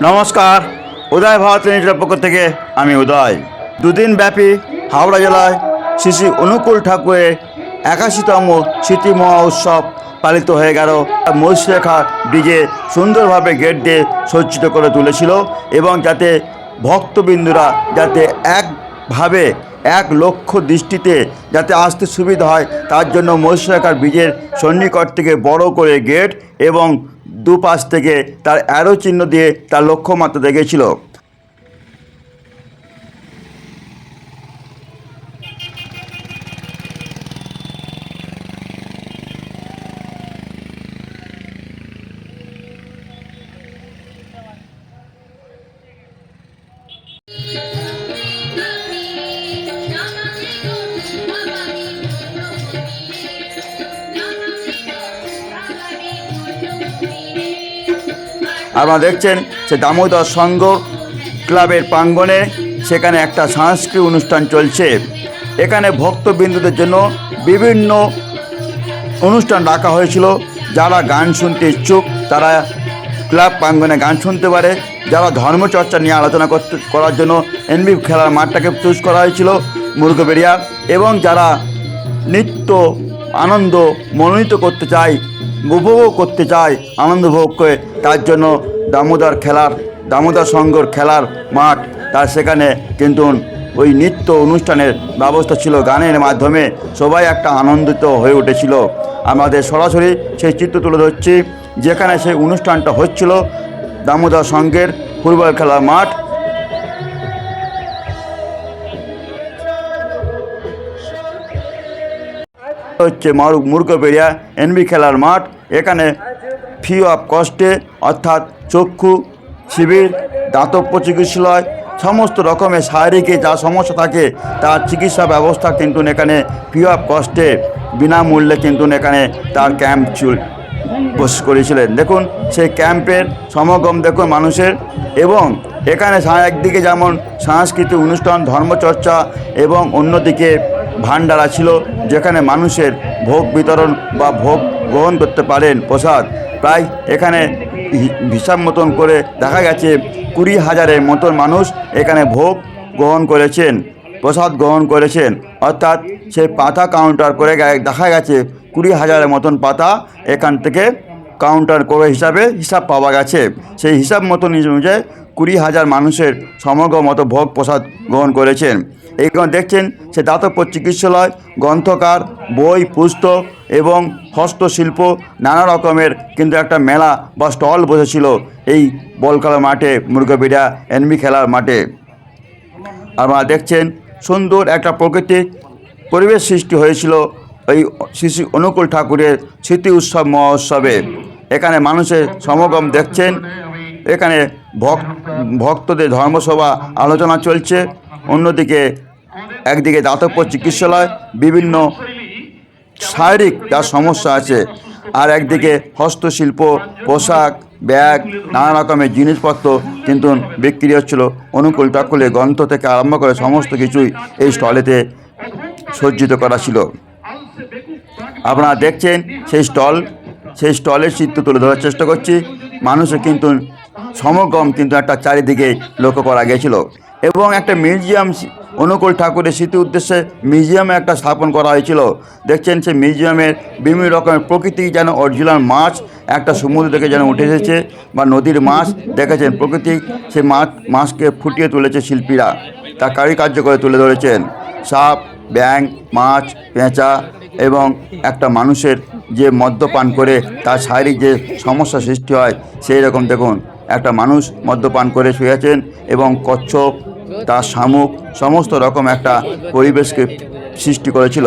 নমস্কার, উদয় ভারত নিউজের পক্ষ থেকে আমি উদয়। দুদিন ব্যাপী হাওড়া জেলায় শ্রী শ্রী অনুকূল ঠাকুরের একাশিতম স্মৃতি মহোৎসব পালিত হয়ে গেল। মহিষরেখা ব্রিজে সুন্দরভাবে গেট দিয়ে সজ্জিত করে তুলেছিল এবং যাতে ভক্তবিন্দুরা যাতে একভাবে এক লক্ষ্য দৃষ্টিতে যাতে আসতে সুবিধা হয়, তার জন্য মহিষরেখার ব্রিজের সন্নিকট থেকে বড় করে গেট এবং দুপাশ থেকে তার অ্যারো চিহ্ন দিয়ে তার লক্ষ্যমাত্রা দেখেছিল আপনারা দেখছেন সে দামোদর সংঘ ক্লাবের প্রাঙ্গণে সেখানে একটা সাংস্কৃতিক অনুষ্ঠান চলছে। এখানে ভক্তবিন্দুদের জন্য বিভিন্ন অনুষ্ঠান রাখা হয়েছিল। যারা গান শুনতে ইচ্ছুক, তারা ক্লাব প্রাঙ্গনে গান শুনতে পারে। যারা ধর্মচর্চা নিয়ে আলোচনা করতে, করার জন্য এনবি খেলার মাঠটাকে চুজ করা হয়েছিল মুরগবেরিয়া এবং যারা নৃত্য আনন্দ মনোনীত করতে চায়, উপভোগ করতে চায়, আনন্দ ভোগ করে, তার জন্য দামোদর খেলার, দামোদর সংঘর খেলার মাঠ তার সেখানে কিন্তু ওই নৃত্য অনুষ্ঠানের ব্যবস্থা ছিল গানের মাধ্যমে। সবাই একটা আনন্দিত হয়ে উঠেছিল। আমাদের সরাসরি সেই চিত্র তুলে ধরছি, যেখানে সেই অনুষ্ঠানটা হচ্ছিল দামোদর সংঘের ফুটবল খেলার মাঠ। হচ্ছে মারুক মুরগবেড়িয়া এনবি খেলার মাঠ, এখানে ফি অফ কস্টে অর্থাৎ চক্ষু, শিবির, দাতব্য চিকিৎসালয়, সমস্ত রকমের শারীরিক যা সমস্যা থাকে তার চিকিৎসা ব্যবস্থা কিন্তু এখানে ফ্রি অফ কস্টে বিনামূল্যে কিন্তু এখানে তার ক্যাম্প চুল বস করেছিলেন। দেখুন, সেই ক্যাম্পের সমাগম দেখুন মানুষের এবং এখানে একদিকে যেমন সাংস্কৃতিক অনুষ্ঠান, ধর্মচর্চা এবং অন্যদিকে ভান্ডারা ছিল, যেখানে মানুষের ভোগ বিতরণ বা ভোগ গ্রহণ করতে পারেন প্রসাদ। প্রায় এখানে হিসাব মতন করে দেখা গেছে, কুড়ি হাজারের মতন মানুষ এখানে ভোগ গ্রহণ করেছেন, প্রসাদ গ্রহণ করেছেন। অর্থাৎ সেই পাতা কাউন্টার করে দেখা গেছে, কুড়ি হাজারের মতন পাতা এখান থেকে কাউন্টার করে হিসাবে হিসাব পাওয়া গেছে। সেই হিসাব মতন অনুযায়ী কুড়ি হাজার মানুষের সমগ্র মতো ভোগ প্রসাদ গ্রহণ করেছেন। এইখানে দেখছেন, সে দাতব্য চিকিৎসালয়, গ্রন্থকার, বই, পুস্তক এবং হস্তশিল্প, নানা রকমের কিন্তু একটা মেলা বা স্টল বসেছিল এই বল খেলার মাঠে, মুরগবিড়া এনমি খেলার মাঠে। আপনারা দেখছেন, সুন্দর একটা প্রাকৃতিক পরিবেশ সৃষ্টি হয়েছিল এই শ্রী অনুকূল ঠাকুরের স্মৃতি উৎসব মহোৎসবে। এখানে মানুষের সমাগম দেখছেন এখানে ভক্ত, ভক্তদের ধর্মসভা আলোচনা চলছে। অন্যদিকে একদিকে দাতব্য চিকিৎসালয়, বিভিন্ন শারীরিক যার সমস্যা আছে। আর একদিকে হস্তশিল্প, পোশাক, ব্যাগ, নানা রকমের জিনিসপত্র কিন্তু বিক্রি হচ্ছিল। অনুকূল টাকুলে গ্রন্থ থেকে আরম্ভ করে সমস্ত কিছুই এই স্টলেতে সজ্জিত করা ছিল। আপনারা দেখছেন সেই স্টল, সেই স্টলের চিত্র তুলে ধরার চেষ্টা করছি। মানুষের কিন্তু সমগম কিন্তু একটা চারিদিকে লক্ষ্য করা গেছিল এবং একটা মিউজিয়াম অনুকূল ঠাকুরের স্মৃতি উদ্দেশ্যে মিউজিয়ামে একটা স্থাপন করা হয়েছিল। দেখছেন সেই মিউজিয়ামের বিভিন্ন রকমের প্রকৃতি যেন অরিজিনাল মাছ, একটা সমুদ্র থেকে যেন উঠে এসেছে বা নদীর মাছ। দেখেছেন প্রকৃতি, সেই মাছ, মাছকে ফুটিয়ে তুলেছে শিল্পীরা। তা কারুকার্য করে তুলে ধরেছেন। সাপ ব্যাং মাছ, পেঁচা এবং একটা মানুষের যে মদ্যপান করে তার শারীরিক যে সমস্যা সৃষ্টি হয়, সেই রকম দেখুন। একটা মানুষ মদ্যপান করে শুয়েছেন এবং কচ্ছপ, তার শামুক, সমস্ত রকম একটা পরিবেশকে সৃষ্টি করেছিল।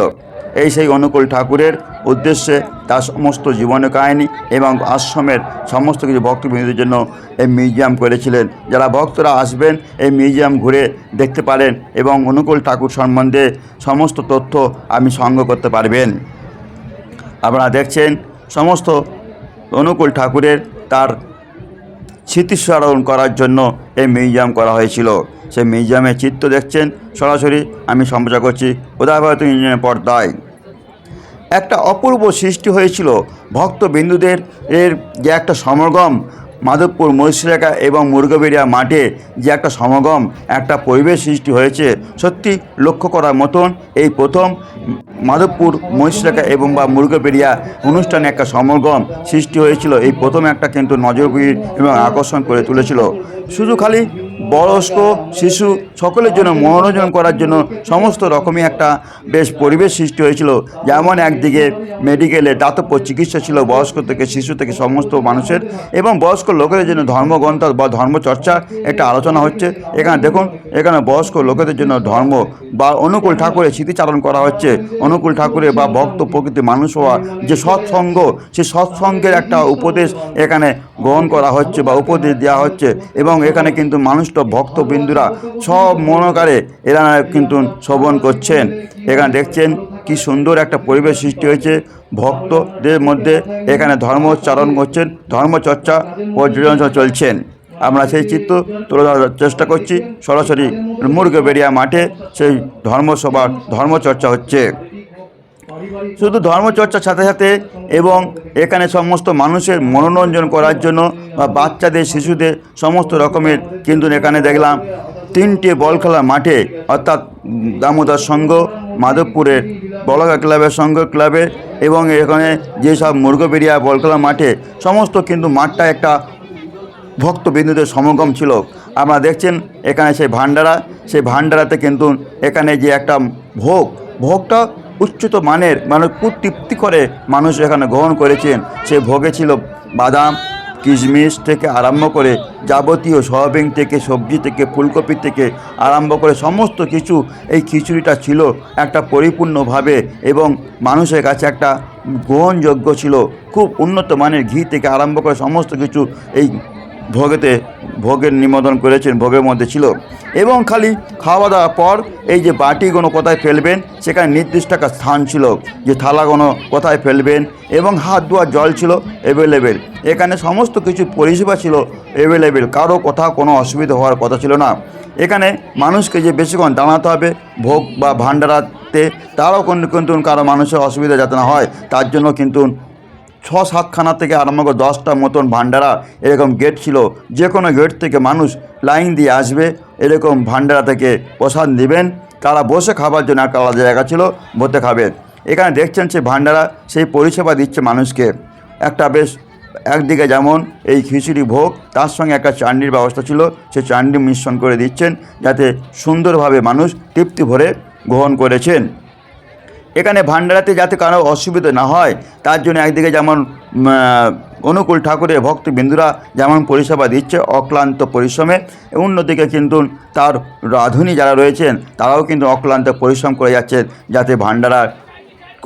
এই সেই অনুকূল ঠাকুরের উদ্দেশ্যে তার সমস্ত জীবনের কাহিনী এবং আশ্রমের সমস্ত কিছু ভক্তবৃন্দদের জন্য এই মিউজিয়াম করেছিলেন। যারা ভক্তরা আসবেন, এই মিউজিয়াম ঘুরে দেখতে পারেন এবং অনুকূল ঠাকুর সম্বন্ধে সমস্ত তথ্য আপনি সংগ্রহ করতে পারবেন। আপনারা দেখছেন, সমস্ত অনুকূল ঠাকুরের তার স্মৃতিস্মরণ করার জন্য এই মিউজিয়াম করা হয়েছিল। সেই মিউজিয়ামের চিত্র দেখছেন, সরাসরি আমি সম্প্রচার করছি উদয় ভারত ইঞ্জিনিয়ার পর্দায়। একটা অপূর্ব সৃষ্টি হয়েছিল। ভক্তবিন্দুদের এর যে একটা সমাগম মাধবপুর মহিষরেখা এবং মুরগবেড়িয়া মাঠে যে একটা সমাগম, একটা পরিবেশ সৃষ্টি হয়েছে, সত্যি লক্ষ্য করার মতন এই প্রথম মাধবপুর মহিষরেখা এবং বা মুরগবেড়িয়া অনুষ্ঠানে একটা সমাগম সৃষ্টি হয়েছিল। এই প্রথম একটা কিন্তু নজরবির এবং আকর্ষণ করে তুলেছিল। শুধু খালি বয়স্ক, শিশু সকলের জন্য মনোরঞ্জন করার জন্য সমস্ত রকমই একটা বেশ পরিবেশ সৃষ্টি হয়েছিল। যেমন একদিকে মেডিকেলে দাতব্য চিকিৎসা ছিল বয়স্ক থেকে, শিশু থেকে সমস্ত মানুষের এবং বয়স্ক লোকেদের জন্য ধর্মগ্রন্থ বা ধর্মচর্চা একটা আলোচনা হচ্ছে। এখানে দেখুন, এখানে বয়স্ক লোকেদের জন্য ধর্ম বা অনুকূল ঠাকুরের স্মৃতিচারণ করা হচ্ছে। অনুকূল ঠাকুরের বা ভক্ত প্রকৃতি মানুষ হওয়া যে সৎসঙ্গ, সে সৎসঙ্গের একটা উপদেশ এখানে গ্রহণ করা হচ্ছে বা উপদেশ দেওয়া হচ্ছে এবং এখানে কিন্তু মানুষটা ভক্তবিন্দুরা সব মনোকারে এরা কিন্তু শ্রবণ করছেন। এখানে দেখছেন কি সুন্দর একটা পরিবেশ সৃষ্টি হয়েছে। ভক্তদের মধ্যে এখানে ধর্মোচ্চারণ করছেন, ধর্মচর্চা পর্যটন চলছেন। আমরা সেই চিত্র তুলে ধরার চেষ্টা করছি। সরাসরি মুরগবেড়িয়া মাঠে সেই ধর্মসভার ধর্মচর্চা হচ্ছে। শুধু ধর্মচর্চার সাথে সাথে এবং এখানে সমস্ত মানুষের মনোরঞ্জন করার জন্য বা বাচ্চাদের, শিশুদের সমস্ত রকমের কিন্তু এখানে দেখলাম তিনটে বল খেলার মাঠে, অর্থাৎ দামোদর সংঘ, মাধবপুরের বলগা ক্লাবের সংঘ ক্লাবের এবং এখানে যেসব মুরগবেরিয়া বল খেলার মাঠে, সমস্ত কিন্তু মাঠটা একটা ভক্তবিন্দুদের সমাগম ছিল। আপনারা দেখছেন এখানে সেই ভান্ডারা সেই ভান্ডারাতে কিন্তু এখানে যে একটা ভোগ, ভোগটা উচ্চত মানের মানে খুব তৃপ্তি করে মানুষ এখানে গ্রহণ করেছেন। সে ভোগে ছিল বাদাম, কিশমিশ থেকে আরম্ভ করে যাবতীয় সয়াবিন থেকে, সবজি থেকে, ফুলকপি থেকে আরম্ভ করে সমস্ত কিছু এই খিচুড়িটা ছিল একটা পরিপূর্ণভাবে এবং মানুষের কাছে একটা গ্রহণযোগ্য ছিল। খুব উন্নত মানের ঘি থেকে আরম্ভ করে সমস্ত কিছু এই ভোগেতে, ভোগের নিমন্ত্রণ করেছেন, ভোগের মধ্যে ছিল। এবং খালি খাওয়া দাওয়ার পর এই যে বাটিগুলো কোথায় ফেলবেন, সেখানে নির্দিষ্ট একটা স্থান ছিল যে থালাগুলো কোথায় ফেলবেন এবং হাত ধোয়ার জল ছিল অ্যাভেলেবেল এখানে সমস্ত কিছু পরিষেবা ছিল অ্যাভেলেবেল কারও কোথাও কোনো অসুবিধা হওয়ার কথা ছিল না। এখানে মানুষকে যে বেশিক্ষণ দাঁড়াতে হবে, ভোগ বা ভান্ডারাতে তারাও কিন্তু কারও মানুষের অসুবিধা যাতে না হয়, তার জন্য কিন্তু ছ সাতখানা থেকে আরম্ভ করে দশটা মতন ভান্ডারা এরকম গেট ছিল। যে কোনো গেট থেকে মানুষ লাইন দিয়ে আসবে, এরকম ভান্ডারা থেকে প্রসাদ নেবেন। তারা বসে খাবার জন্য একটা আলাদা জায়গা ছিল, বসে খাবেন। এখানে দেখছেন সেই ভান্ডারা সেই পরিষেবা দিচ্ছে মানুষকে। একটা বেশ একদিকে যেমন এই খিচুড়ি ভোগ, তার সঙ্গে একটা চাটনির ব্যবস্থা ছিল, সেই চাটনি মিশ্রণ করে দিচ্ছেন, যাতে সুন্দরভাবে মানুষ তৃপ্তি ভরে গ্রহণ করেছেন। এখানে ভান্ডারাতে যাতে কারও অসুবিধা না হয়, তার জন্য একদিকে যেমন অনুকূল ঠাকুরের ভক্তবিন্দুরা যেমন পরিষেবা দিচ্ছে অক্লান্ত পরিশ্রমে, অন্যদিকে কিন্তু তার রাঁধুনি যারা রয়েছেন, তারাও কিন্তু অক্লান্ত পরিশ্রম করে যাচ্ছেন যাতে ভান্ডারার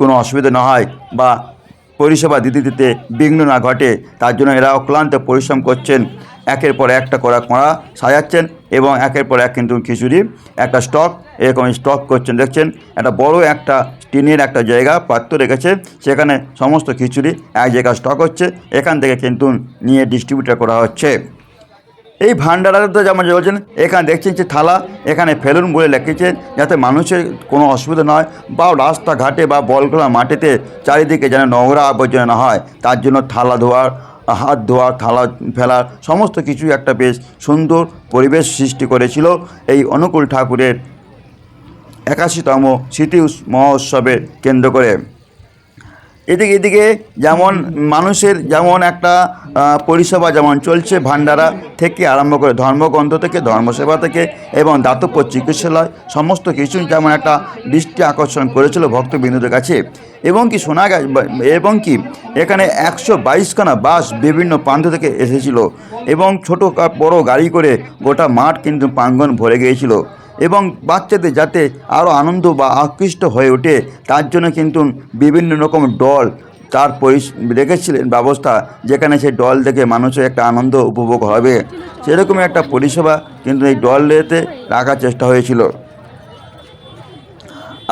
কোনো অসুবিধা না হয় বা পরিষেবা দিতে দিতে বিঘ্ন না ঘটে, তার জন্য এরা অক্লান্ত পরিশ্রম করছেন। একের পর একটা করা কড়া সাজাচ্ছেন এবং একের পর এক কিন্তু খিচুড়ি, একটা স্টক, এরকম স্টক করছেন, দেখছেন? একটা বড় একটা টিনের একটা জায়গা, পাত্র রেখেছে, সেখানে সমস্ত খিচুড়ি, এক জায়গায় স্টক হচ্ছে, এখান থেকে কিন্তু নিয়ে ডিস্ট্রিবিউটার করা হচ্ছে। এই ভান্ডারাতে যেমন বলছেন, এখানে দেখছেন যে থালা, এখানে ফেলুন বলে লিখেছে, যাতে মানুষের কোনো অসুবিধা না হয়, বা রাস্তাঘাটে বা বলগোলা মাটিতে চারিদিকে যেন নোংরা আবর্জনা না হয়, তার জন্য থালা ধোয়ার হাত, ধোয়া, থালা, ফেলা, সমস্ত কিছুই একটা বেশ সুন্দর পরিবেশ সৃষ্টি করেছিল এই অনুকূল ঠাকুরের একাশিতম স্মৃতি মহোৎসবের কেন্দ্র করে। এদিকে এদিকে যেমন মানুষের যেমন একটা পরিষেবা যেমন চলছে ভান্ডারা থেকে আরম্ভ করে ধর্মগ্রন্থ থেকে, ধর্মসেবা থেকে এবং দাতব্য চিকিৎসালয়, সমস্ত কিছু যেমন একটা দৃষ্টি আকর্ষণ করেছিল ভক্তবিন্দুদের কাছে। এবং কি শোনা এবং কি এখানে একশো বাইশখানা বাস বিভিন্ন প্রান্ত থেকে এসেছিল এবং ছোটো বড় গাড়ি করে গোটা মাঠ কিন্তু প্রাঙ্গণ ভরে গিয়েছিল। এবং বাচ্চাদের যাতে আরও আনন্দ বা আকৃষ্ট হয়ে ওঠে, তার জন্য কিন্তু বিভিন্ন রকম দল তার পরিস, রেখেছিলেন ব্যবস্থা, যেখানে সেই দল দেখে মানুষের একটা আনন্দ উপভোগ হবে। সেরকম একটা পরিষেবা কিন্তু এই দলেতে রাখার চেষ্টা হয়েছিল।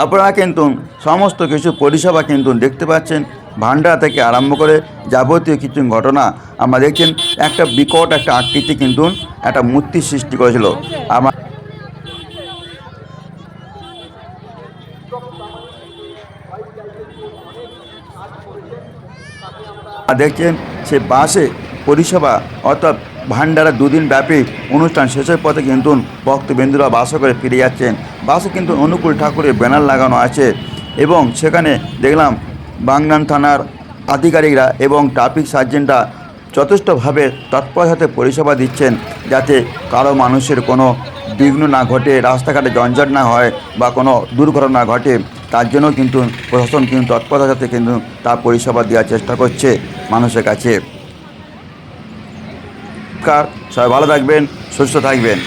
আপনারা কিন্তু সমস্ত কিছু পরিষেবা কিন্তু দেখতে পাচ্ছেন ভান্ডারা থেকে আরম্ভ করে যাবতীয় কিছু ঘটনা আমরা দেখছেন, একটা বিকট একটা আকৃতি কিন্তু একটা মূর্তি সৃষ্টি করেছিল। আমরা দেখছেন সে বাসে পরিষেবা অর্থাৎ ভান্ডারা দুদিন ব্যাপী অনুষ্ঠান শেষের পথে কিন্তু ভক্তবৃন্দুরা বাসে করে ফিরে যাচ্ছেন। বাসে কিন্তু অনুকূল ঠাকুরের ব্যানার লাগানো আছে এবং সেখানে দেখলাম বাংলান থানার আধিকারিকরা এবং ট্রাফিক সার্জেন্টরা যথেষ্টভাবে তৎপর হাতে পরিষেবা দিচ্ছেন যাতে কারও মানুষের কোনো বিঘ্ন না ঘটে, রাস্তাঘাটে জঞ্জট না হয় বা কোনো দুর্ঘটনা ঘটে। তার জন্য কিন্তু প্রশাসন কিন্তু তৎপরতার সাথে কিন্তু তার পরিষেবা দেওয়ার চেষ্টা করছে মানুষের কাছে। সবাই ভালো থাকবেন, সুস্থ থাকবেন।